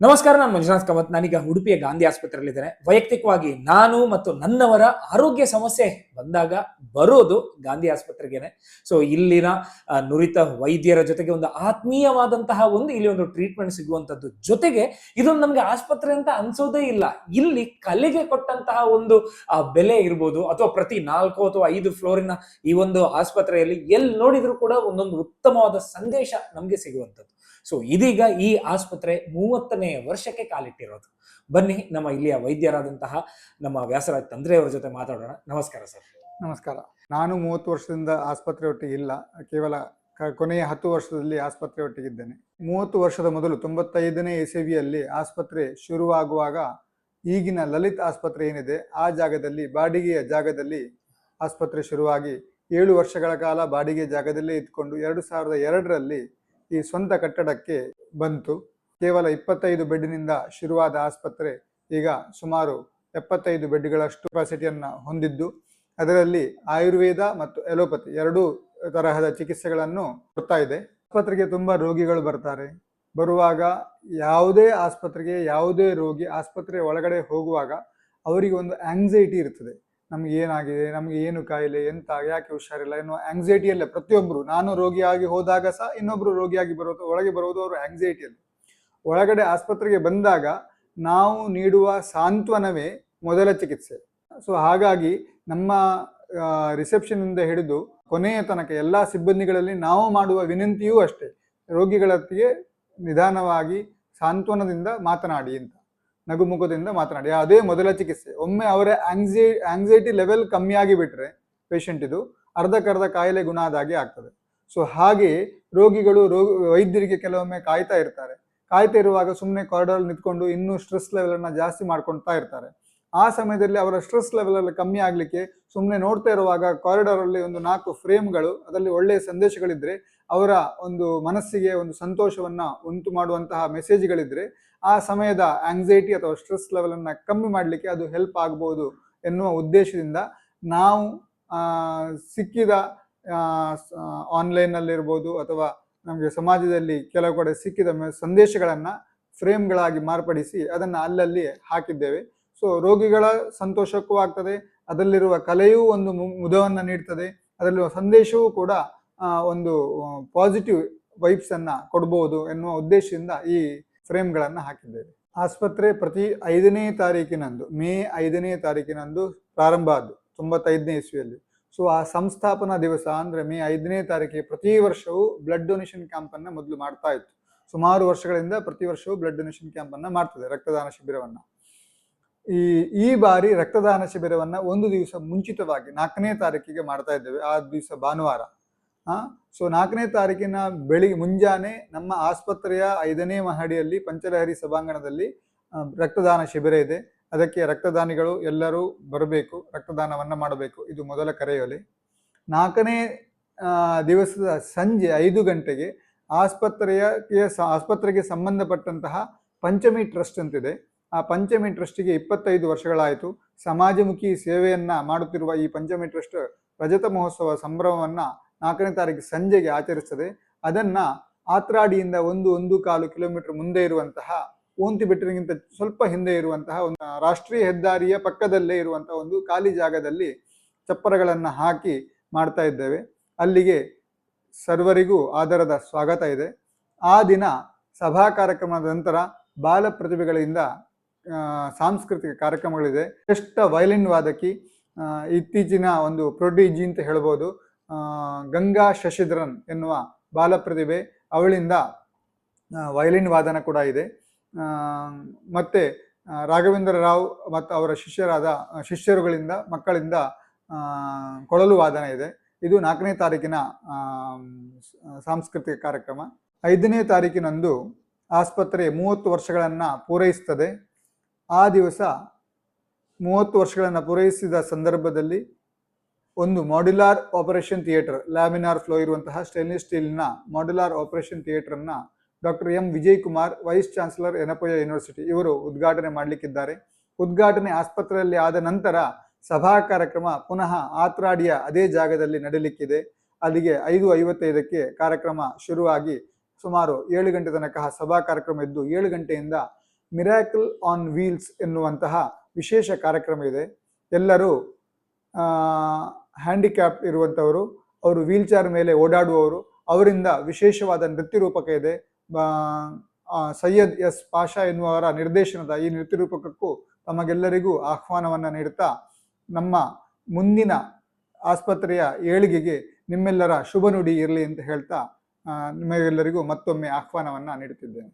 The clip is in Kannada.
ನಮಸ್ಕಾರ, ನಾನು ಮಂಜುನಾಥ್ ಕಾಮತ್. ನಾನೀಗ ಉಡುಪಿಯ ಗಾಂಧಿ ಆಸ್ಪತ್ರೆಯಲ್ಲಿದ್ದೇನೆ. ವೈಯಕ್ತಿಕವಾಗಿ ನಾನು ಮತ್ತು ನನ್ನವರ ಆರೋಗ್ಯ ಸಮಸ್ಯೆ ಬಂದಾಗ ಬರೋದು ಗಾಂಧಿ ಆಸ್ಪತ್ರೆಗೇನೆ. ಸೊ ಇಲ್ಲಿನ ನುರಿತ ವೈದ್ಯರ ಜೊತೆಗೆ ಒಂದು ಆತ್ಮೀಯವಾದಂತಹ ಒಂದು ಇಲ್ಲಿ ಒಂದು ಟ್ರೀಟ್ಮೆಂಟ್ ಸಿಗುವಂತದ್ದು ಜೊತೆಗೆ ಇದೊಂದು ನಮ್ಗೆ ಆಸ್ಪತ್ರೆ ಅಂತ ಅನ್ಸೋದೇ ಇಲ್ಲ. ಇಲ್ಲಿ ಕಲೆಗೆ ಕೊಟ್ಟಂತಹ ಒಂದು, ಆ, ಬೆಲೆ ಇರ್ಬೋದು ಅಥವಾ ಪ್ರತಿ ನಾಲ್ಕು ಅಥವಾ ಐದು ಫ್ಲೋರಿನ ಈ ಒಂದು ಆಸ್ಪತ್ರೆಯಲ್ಲಿ ಎಲ್ಲಿ ನೋಡಿದ್ರು ಕೂಡ ಒಂದೊಂದು ಉತ್ತಮವಾದ ಸಂದೇಶ ನಮ್ಗೆ ಸಿಗುವಂಥದ್ದು ಸೊ ಇದೀಗ ಈ ಆಸ್ಪತ್ರೆ ಮೂವತ್ತನೇ ವರ್ಷಕ್ಕೆ ಕಾಲಿಟ್ಟಿರೋದು. ಬನ್ನಿ, ನಮ್ಮ ಇಲ್ಲಿಯ ವೈದ್ಯರಾದಂತಹ ನಮ್ಮ ವ್ಯಾಸರಾಜ್ ತಂದ್ರೆಯವರ ಜೊತೆ ಮಾತಾಡೋಣ. ನಮಸ್ಕಾರ ಸರ್. ನಮಸ್ಕಾರ. ನಾನು ಮೂವತ್ತು ವರ್ಷದಿಂದ ಆಸ್ಪತ್ರೆ ಒಟ್ಟಿಗೆ ಇಲ್ಲ. ಕೇವಲ ಕೊನೆಯ ಹತ್ತು ವರ್ಷದಲ್ಲಿ ಆಸ್ಪತ್ರೆ ಒಟ್ಟಿಗಿದ್ದೇನೆ ಮೂವತ್ತು ವರ್ಷದ ಮೊದಲು ತೊಂಬತ್ತೈದನೇ ಎಸವಿಯಲ್ಲಿ ಆಸ್ಪತ್ರೆ ಶುರುವಾಗುವಾಗ ಈಗಿನ ಲಲಿತ್ ಆಸ್ಪತ್ರೆ ಏನಿದೆ, ಆ ಜಾಗದಲ್ಲಿ, ಬಾಡಿಗೆಯ ಜಾಗದಲ್ಲಿ ಆಸ್ಪತ್ರೆ ಶುರುವಾಗಿ ಏಳು ವರ್ಷಗಳ ಕಾಲ ಬಾಡಿಗೆ ಜಾಗದಲ್ಲೇ ಇದ್ಕೊಂಡು ಎರಡು ಸಾವಿರದ ಎರಡರಲ್ಲಿ ಈ ಸ್ವಂತ ಕಟ್ಟಡಕ್ಕೆ ಬಂತು. ಕೇವಲ ಇಪ್ಪತ್ತೈದು ಬೆಡ್ನಿಂದ ಶುರುವಾದ ಆಸ್ಪತ್ರೆ ಈಗ ಸುಮಾರು ಎಪ್ಪತ್ತೈದು ಬೆಡ್ಗಳಷ್ಟು ಕೆಪಾಸಿಟಿಯನ್ನು ಹೊಂದಿದ್ದು, ಅದರಲ್ಲಿ ಆಯುರ್ವೇದ ಮತ್ತು ಎಲೋಪತಿ ಎರಡೂ ತರಹದ ಚಿಕಿತ್ಸೆಗಳನ್ನು ಕೊಡ್ತಾ ಇದೆ. ಆಸ್ಪತ್ರೆಗೆ ತುಂಬ ರೋಗಿಗಳು ಬರ್ತಾರೆ. ಬರುವಾಗ ಯಾವುದೇ ಆಸ್ಪತ್ರೆಗೆ ಯಾವುದೇ ರೋಗಿ ಆಸ್ಪತ್ರೆ ಒಳಗಡೆ ಹೋಗುವಾಗ ಅವರಿಗೆ ಒಂದು ಆಂಗ್ಸೈಟಿ ಇರ್ತದೆ. ನಮ್ಗೆ ಏನಾಗಿದೆ ನಮ್ಗೆ ಏನು ಕಾಯಿಲೆ, ಎಂತ, ಯಾಕೆ ಹುಷಾರಿಲ್ಲ ಎನ್ನುವ ಆಂಗ್ಸೈಟಿಯಲ್ಲೇ ಪ್ರತಿಯೊಬ್ಬರು ನಾನು ರೋಗಿಯಾಗಿ ಹೋದಾಗ ಸಹ ಇನ್ನೊಬ್ರು ರೋಗಿಯಾಗಿ ಬರೋದು, ಒಳಗೆ ಬರೋದು ಅವರು ಆಂಗ್ಸೈಟಿಯಲ್ಲಿ ಒಳಗಡೆ ಆಸ್ಪತ್ರೆಗೆ ಬಂದಾಗ ನಾವು ನೀಡುವ ಸಾಂತ್ವನವೇ ಮೊದಲ ಚಿಕಿತ್ಸೆ. ಸೊ ಹಾಗಾಗಿ ನಮ್ಮ ರಿಸೆಪ್ಷನ್ ಇಂದ ಹಿಡಿದು ಕೊನೆಯ ತನಕ ಎಲ್ಲ ಸಿಬ್ಬಂದಿಗಳಲ್ಲಿ ನಾವು ಮಾಡುವ ವಿನಂತಿಯೂ ಅಷ್ಟೇ. ರೋಗಿಗಳೊತ್ತಿಗೆ ನಿಧಾನವಾಗಿ ಸಾಂತ್ವನದಿಂದ ಮಾತನಾಡಿ ಅಂತ. ನಗುಮುಖದಿಂದ ಮಾತನಾಡಿ. ಅದೇ ಮೊದಲ ಚಿಕಿತ್ಸೆ. ಒಮ್ಮೆ ಅವರ ಆಂಗ್ಸೈ ಆಂಗ್ಸೈಟಿ ಲೆವೆಲ್ ಕಮ್ಮಿ ಆಗಿ ಬಿಟ್ರೆ ಪೇಷಂಟ್ ಇದು ಅರ್ಧಕ್ಕರ್ಧ ಕಾಯಿಲೆ ಗುಣ ಆದಾಗೆ ಆಗ್ತದೆ. ಸೊ ಹಾಗೆ ರೋಗಿಗಳು ರೋಗ ವೈದ್ಯರಿಗೆ ಕೆಲವೊಮ್ಮೆ ಕಾಯ್ತಾ ಇರ್ತಾರೆ. ಕಾಯ್ತಾ ಇರುವಾಗ ಸುಮ್ಮನೆ ಕಾರಿಡಾರ್ ನಿಂತ್ಕೊಂಡು ಇನ್ನೂ ಸ್ಟ್ರೆಸ್ ಲೆವೆಲ್ ಅನ್ನ ಜಾಸ್ತಿ ಮಾಡ್ಕೊಳ್ತಾ ಇರ್ತಾರೆ. ಆ ಸಮಯದಲ್ಲಿ ಅವರ ಸ್ಟ್ರೆಸ್ ಲೆವೆಲ್ ಕಮ್ಮಿ ಆಗ್ಲಿಕ್ಕೆ ಸುಮ್ಮನೆ ನೋಡ್ತಾ ಇರುವಾಗ ಕಾರಿಡಾರ್ ಅಲ್ಲಿ ಒಂದು ನಾಲ್ಕು ಫ್ರೇಮ್ಗಳು ಅದರಲ್ಲಿ ಒಳ್ಳೆಯ ಸಂದೇಶಗಳಿದ್ರೆ ಅವರ ಒಂದು ಮನಸ್ಸಿಗೆ ಒಂದು ಸಂತೋಷವನ್ನ ಉಂಟು ಮಾಡುವಂತಹ ಮೆಸೇಜ್ಗಳಿದ್ರೆ ಆ ಸಮಯದ ಆಂಗ್ಸೈಟಿ ಅಥವಾ ಸ್ಟ್ರೆಸ್ ಲೆವೆಲನ್ನು ಕಮ್ಮಿ ಮಾಡಲಿಕ್ಕೆ ಅದು ಹೆಲ್ಪ್ ಆಗ್ಬೋದು ಎನ್ನುವ ಉದ್ದೇಶದಿಂದ ನಾವು ಸಿಕ್ಕಿದ ಆನ್ಲೈನಲ್ಲಿರ್ಬೋದು ಅಥವಾ ನಮಗೆ ಸಮಾಜದಲ್ಲಿ ಕೆಲವು ಕಡೆ ಸಿಕ್ಕಿದ ಸಂದೇಶಗಳನ್ನು ಫ್ರೇಮ್ಗಳಾಗಿ ಮಾರ್ಪಡಿಸಿ ಅದನ್ನು ಅಲ್ಲಲ್ಲಿ ಹಾಕಿದ್ದೇವೆ. ಸೊ ರೋಗಿಗಳ ಸಂತೋಷಕ್ಕೂ ಆಗ್ತದೆ, ಅದರಲ್ಲಿರುವ ಕಲೆಯೂ ಒಂದು ಮುದವನ್ನು ನೀಡ್ತದೆ, ಅದರಲ್ಲಿರುವ ಸಂದೇಶವೂ ಕೂಡ ಒಂದು ಪಾಸಿಟಿವ್ ವೈಬ್ಸ್ ಅನ್ನ ಕೊಡಬಹುದು ಎನ್ನುವ ಉದ್ದೇಶದಿಂದ ಈ ಫ್ರೇಮ್ಗಳನ್ನು ಹಾಕಿದ್ದೇವೆ. ಆಸ್ಪತ್ರೆ ಪ್ರತಿ ಐದನೇ ತಾರೀಕಿನಂದು, ಮೇ ಐದನೇ ತಾರೀಕಿನಂದು ಪ್ರಾರಂಭ ಆದ್ದು ತೊಂಬತ್ತೈದನೇ ಇಸ್ವಿಯಲ್ಲಿ. ಸೊ ಆ ಸಂಸ್ಥಾಪನಾ ದಿವಸ ಅಂದ್ರೆ ಮೇ ಐದನೇ ತಾರೀಕಿಗೆ ಪ್ರತಿ ವರ್ಷವೂ ಬ್ಲಡ್ ಡೊನೇಷನ್ ಕ್ಯಾಂಪ್ ಅನ್ನ ಮೊದಲು ಮಾಡ್ತಾ ಇತ್ತು. ಸುಮಾರು ವರ್ಷಗಳಿಂದ ಪ್ರತಿ ವರ್ಷವೂ ಬ್ಲಡ್ ಡೊನೇಷನ್ ಕ್ಯಾಂಪ್ ಅನ್ನ ಮಾಡ್ತದೆ ರಕ್ತದಾನ ಶಿಬಿರವನ್ನ. ಈ ಈ ಬಾರಿ ರಕ್ತದಾನ ಶಿಬಿರವನ್ನ ಒಂದು ದಿವಸ ಮುಂಚಿತವಾಗಿ ನಾಲ್ಕನೇ ತಾರೀಕಿಗೆ ಮಾಡ್ತಾ ಇದ್ದೇವೆ. ಆ ದಿವಸ ಭಾನುವಾರ. ಸೊ ನಾಲ್ಕನೇ ತಾರೀಕಿನ ಬೆಳಿಗ್ಗೆ ಮುಂಜಾನೆ ನಮ್ಮ ಆಸ್ಪತ್ರೆಯ ಐದನೇ ಮಹಡಿಯಲ್ಲಿ ಪಂಚಲಹರಿ ಸಭಾಂಗಣದಲ್ಲಿ ರಕ್ತದಾನ ಶಿಬಿರ ಇದೆ. ಅದಕ್ಕೆ ರಕ್ತದಾನಿಗಳು ಎಲ್ಲರೂ ಬರಬೇಕು, ರಕ್ತದಾನವನ್ನು ಮಾಡಬೇಕು. ಇದು ಮೊದಲ ಕರೆಯೋಲೆ. ನಾಲ್ಕನೇ ದಿವಸದ ಸಂಜೆ ಐದು ಗಂಟೆಗೆ ಆಸ್ಪತ್ರೆಯ ಆಸ್ಪತ್ರೆಗೆ ಸಂಬಂಧಪಟ್ಟಂತಹ ಪಂಚಮಿ ಟ್ರಸ್ಟ್ ಅಂತಿದೆ. ಆ ಪಂಚಮಿ ಟ್ರಸ್ಟಿಗೆ ಇಪ್ಪತ್ತೈದು ವರ್ಷಗಳಾಯಿತು. ಸಮಾಜಮುಖಿ ಸೇವೆಯನ್ನು ಮಾಡುತ್ತಿರುವ ಈ ಪಂಚಮಿ ಟ್ರಸ್ಟ್ ರಜತ ಮಹೋತ್ಸವ ಸಂಭ್ರಮವನ್ನ ನಾಲ್ಕನೇ ತಾರೀಕು ಸಂಜೆಗೆ ಆಚರಿಸ್ತದೆ. ಅದನ್ನ ಆತ್ರಾಡಿಯಿಂದ ಒಂದು ಒಂದು ಕಾಲು ಕಿಲೋಮೀಟರ್ ಮುಂದೆ ಇರುವಂತಹ, ಓಂತಿ ಬೆಟ್ಟರಿಗಿಂತ ಸ್ವಲ್ಪ ಹಿಂದೆ ಇರುವಂತಹ ಒಂದು ರಾಷ್ಟ್ರೀಯ ಹೆದ್ದಾರಿಯ ಪಕ್ಕದಲ್ಲೇ ಇರುವಂತಹ ಒಂದು ಖಾಲಿ ಜಾಗದಲ್ಲಿ ಚಪ್ಪರಗಳನ್ನು ಹಾಕಿ ಮಾಡ್ತಾ ಇದ್ದೇವೆ. ಅಲ್ಲಿಗೆ ಸರ್ವರಿಗೂ ಆಧಾರದ ಸ್ವಾಗತ ಇದೆ. ಆ ದಿನ ಸಭಾ ಕಾರ್ಯಕ್ರಮದ ನಂತರ ಬಾಲ ಪ್ರತಿಭೆಗಳಿಂದ ಸಾಂಸ್ಕೃತಿಕ ಕಾರ್ಯಕ್ರಮಗಳಿದೆ. ಶ್ರೇಷ್ಠ ವಯಲಿನ್ ವಾದಕಿ ಇತ್ತೀಚಿನ ಒಂದು ಪ್ರೊಡಿಜಿ ಅಂತ ಹೇಳ್ಬೋದು. ಗಂಗಾ ಶಶಿಧರನ್ ಎನ್ನುವ ಬಾಲಪ್ರತಿಭೆ ಅವಳಿಂದ ವಯಲಿನ್ ವಾದನ ಕೂಡ ಇದೆ. ಮತ್ತು ರಾಘವೇಂದ್ರ ರಾವ್ ಮತ್ತು ಅವರ ಶಿಷ್ಯರಾದ ಶಿಷ್ಯರುಗಳಿಂದ, ಮಕ್ಕಳಿಂದ ಕೊಳಲು ವಾದನ ಇದೆ. ಇದು ನಾಲ್ಕನೇ ತಾರೀಕಿನ ಸಾಂಸ್ಕೃತಿಕ ಕಾರ್ಯಕ್ರಮ. ಐದನೇ ತಾರೀಕಿನಂದು ಆಸ್ಪತ್ರೆ ಮೂವತ್ತು ವರ್ಷಗಳನ್ನು ಪೂರೈಸ್ತದೆ. ಆ ದಿವಸ ಮೂವತ್ತು ವರ್ಷಗಳನ್ನು ಪೂರೈಸಿದ ಸಂದರ್ಭದಲ್ಲಿ ಒಂದು modular operation theatre laminar flow ಇರುವಂತಹ ಸ್ಟೈನ್ಲೆಸ್ ಸ್ಟೀಲ್ನ modular operation ಥಿಯೇಟರ್ನ doctor M Vijay Kumar vice chancellor Yenepoya university ಇವರು ಉದ್ಘಾಟನೆ ಮಾಡಲಿಕ್ಕಿದ್ದಾರೆ. ಉದ್ಘಾಟನೆ ಆಸ್ಪತ್ರೆಯಲ್ಲಿ ಆದ ನಂತರ ಸಭಾ ಕಾರ್ಯಕ್ರಮ ಪುನಃ ಆತ್ರಾಡಿಯ ಅದೇ ಜಾಗದಲ್ಲಿ ನಡೆಯಲಿಕ್ಕಿದೆ ಅಲ್ಲಿಗೆ ಐದು ಐವತ್ತೈದಕ್ಕೆ ಕಾರ್ಯಕ್ರಮ ಶುರುವಾಗಿ ಸುಮಾರು ಏಳು ಗಂಟೆ ತನಕ ಸಭಾ ಕಾರ್ಯಕ್ರಮ ಇದ್ದು ಏಳು ಗಂಟೆಯಿಂದ ಮಿರಾಕಲ್ ಆನ್ ವೀಲ್ಸ್ ಎನ್ನುವಂತಹ ವಿಶೇಷ ಕಾರ್ಯಕ್ರಮ ಇದೆ. ಎಲ್ಲರೂ ಹ್ಯಾಂಡಿಕ್ಯಾಪ್ ಇರುವಂಥವರು ಅವರು ವೀಲ್ ಚೇರ್ ಮೇಲೆ ಓಡಾಡುವವರು, ಅವರಿಂದ ವಿಶೇಷವಾದ ನೃತ್ಯ ರೂಪಕ ಇದೆ ಸೈಯದ್ ಎಸ್ ಪಾಷಾ ಎನ್ನುವರ ನಿರ್ದೇಶನದ ಈ ನೃತ್ಯ ರೂಪಕಕ್ಕೂ ತಮಗೆಲ್ಲರಿಗೂ ಆಹ್ವಾನವನ್ನು ನೀಡುತ್ತಾ, ನಮ್ಮ ಮುಂದಿನ ಆಸ್ಪತ್ರೆಯ ಏಳಿಗೆಗೆ ನಿಮ್ಮೆಲ್ಲರ ಶುಭ ನುಡಿ ಇರಲಿ ಅಂತ ಹೇಳ್ತಾ ನಿಮಗೆಲ್ಲರಿಗೂ ಮತ್ತೊಮ್ಮೆ ಆಹ್ವಾನವನ್ನು ನೀಡುತ್ತಿದ್ದೇನೆ.